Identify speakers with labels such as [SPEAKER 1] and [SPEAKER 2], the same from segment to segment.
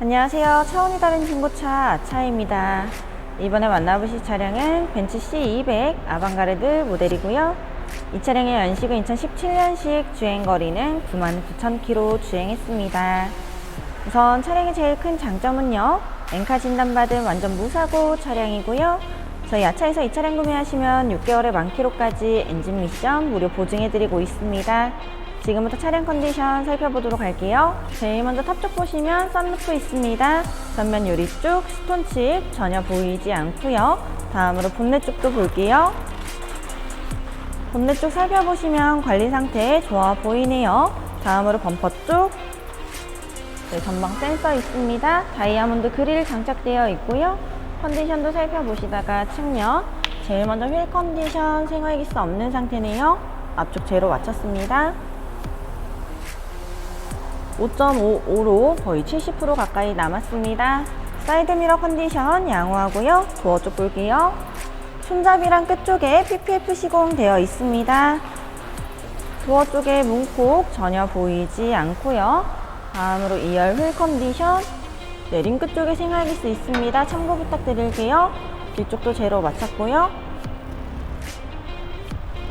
[SPEAKER 1] 안녕하세요. 차원이 다른 중고차 아차입니다. 이번에 만나보실 차량은 벤츠 C200 아방가르드 모델이고요. 이 차량의 연식은 2017년식 주행거리는 99,000km 주행했습니다. 우선 차량의 제일 큰 장점은요. 엔카 진단받은 완전 무사고 차량이고요. 저희 아차에서 이 차량 구매하시면 6개월의 만키로까지 엔진 미션 무료 보증해드리고 있습니다. 지금부터 차량 컨디션 살펴보도록 할게요. 제일 먼저 탑쪽 보시면 썬루프 있습니다. 전면 유리 쪽 스톤칩 전혀 보이지 않고요. 다음으로 본넷 쪽도 볼게요. 본넷 쪽 살펴보시면 관리 상태 좋아 보이네요. 다음으로 범퍼 쪽 네, 전방 센서 있습니다. 다이아몬드 그릴 장착되어 있고요. 컨디션도 살펴보시다가 측면 제일 먼저 휠 컨디션 생활 기스 없는 상태네요. 앞쪽 제로 맞췄습니다. 5.55로 거의 70% 가까이 남았습니다. 사이드미러 컨디션 양호하고요. 도어 쪽 볼게요. 손잡이랑 끝 쪽에 PPF 시공되어 있습니다. 도어 쪽에 문콕 전혀 보이지 않고요. 다음으로 2열 휠 컨디션 네, 링크 쪽에 생활기스 있습니다. 참고 부탁드릴게요. 뒤쪽도 제로 맞췄고요.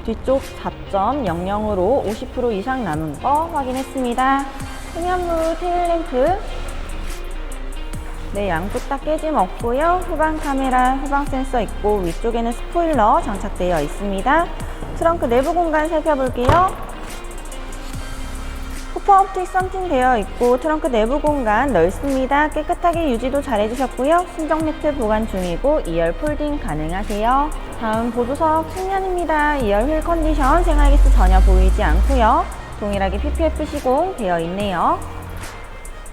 [SPEAKER 1] 뒤쪽 4.00으로 50% 이상 남은 거 확인했습니다. 후면부 테일램프 네, 양쪽 다 깨짐 없고요. 후방 카메라, 후방 센서 있고 위쪽에는 스포일러 장착되어 있습니다. 트렁크 내부 공간 살펴볼게요. 쿠퍼 옵틱 썬팅 되어 있고 트렁크 내부 공간 넓습니다. 깨끗하게 유지도 잘 해주셨고요. 순정 매트 보관 중이고 2열 폴딩 가능하세요. 다음 보조석 측면입니다. 2열 휠 컨디션 생활기스 전혀 보이지 않고요. 동일하게 PPF 시공 되어 있네요.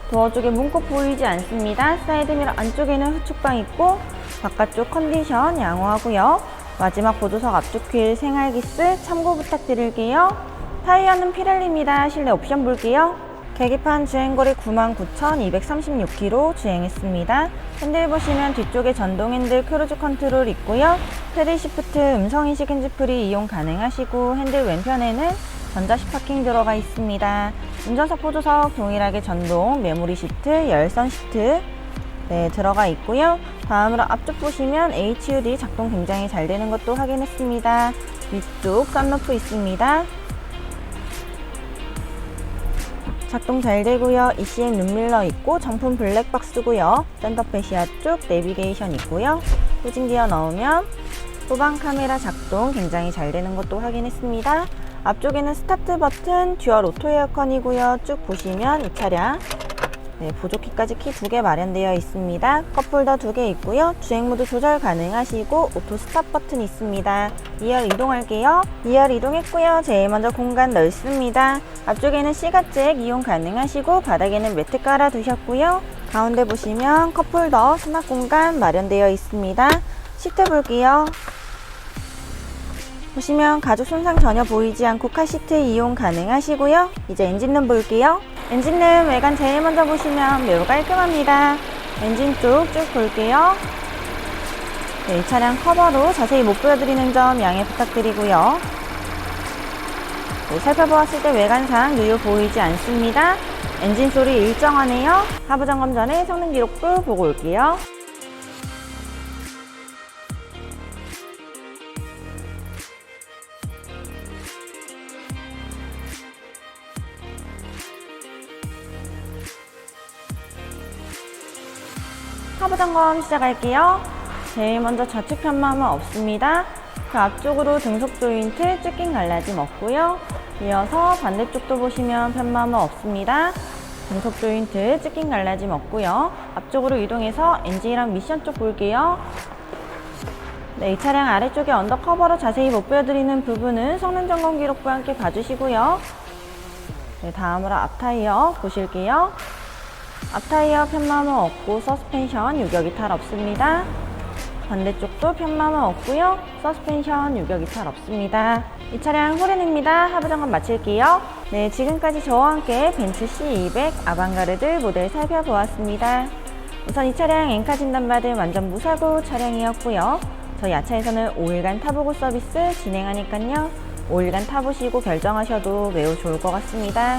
[SPEAKER 1] 도어 쪽에 문콕 보이지 않습니다. 사이드미러 안쪽에는 후축방 있고 바깥쪽 컨디션 양호하고요. 마지막 보조석 앞쪽 휠 생활기스 참고 부탁드릴게요. 타이어는 피렐리입니다. 실내 옵션 볼게요. 계기판 주행거리 99,236km 주행했습니다. 핸들 보시면 뒤쪽에 전동 핸들 크루즈 컨트롤 있고요. 페리 시프트 음성인식 핸즈프리 이용 가능하시고 핸들 왼편에는 전자식 파킹 들어가 있습니다. 운전석 보조석 동일하게 전동 메모리 시트, 열선 시트 네, 들어가 있고요. 다음으로 앞쪽 보시면 HUD 작동 굉장히 잘 되는 것도 확인했습니다. 위쪽 썬루프 있습니다. 작동 잘 되고요. ECM 룸밀러 있고 정품 블랙박스고요. 센터페시아 쪽 내비게이션 있고요. 후진 기어 넣으면 후방 카메라 작동 굉장히 잘 되는 것도 확인했습니다. 앞쪽에는 스타트 버튼, 듀얼 오토 에어컨이고요. 쭉 보시면 이 차량 네, 보조키까지 키 두 개 마련되어 있습니다. 컵홀더 두 개 있고요. 주행 모드 조절 가능하시고 오토 스탑 버튼 있습니다. 2열 이동할게요. 2열 이동했고요. 제일 먼저 공간 넓습니다. 앞쪽에는 시가잭 이용 가능하시고 바닥에는 매트 깔아 두셨고요. 가운데 보시면 컵홀더 수납 공간 마련되어 있습니다. 시트 볼게요. 보시면 가죽 손상 전혀 보이지 않고 카시트 이용 가능하시고요. 이제 엔진룸 볼게요. 엔진룸 외관 제일 먼저 보시면 매우 깔끔합니다. 엔진 쪽 쭉 볼게요. 네, 이 차량 커버로 자세히 못 보여드리는 점 양해 부탁드리고요. 네, 살펴보았을 때 외관상 누유 보이지 않습니다. 엔진 소리 일정하네요. 하부 점검 전에 성능 기록부 보고 올게요. 하부 점검 시작할게요. 제일 먼저 좌측 편마은 없습니다. 그 앞쪽으로 등속 조인트 쭈낀 갈라짐 없고요. 이어서 반대쪽도 보시면 편마은 없습니다. 등속 조인트 쭈낀 갈라짐 없고요. 앞쪽으로 이동해서 엔진이랑 미션 쪽 볼게요. 네, 이 차량 아래쪽에 언더커버로 자세히 못 보여드리는 부분은 성능 점검 기록부와 함께 봐주시고요. 네, 다음으로 앞 타이어 보실게요. 앞타이어 편마모 없고 서스펜션 유격 이탈 없습니다. 반대쪽도 편마모 없고요. 서스펜션 유격 이탈 없습니다. 이 차량 호렌입니다. 하부 점검 마칠게요. 네, 지금까지 저와 함께 벤츠 C200 아방가르드 모델 살펴보았습니다. 우선 이 차량 엔카 진단받은 완전 무사고 차량이었고요. 저희 야차에서는 5일간 타보고 서비스 진행하니까요. 5일간 타보시고 결정하셔도 매우 좋을 것 같습니다.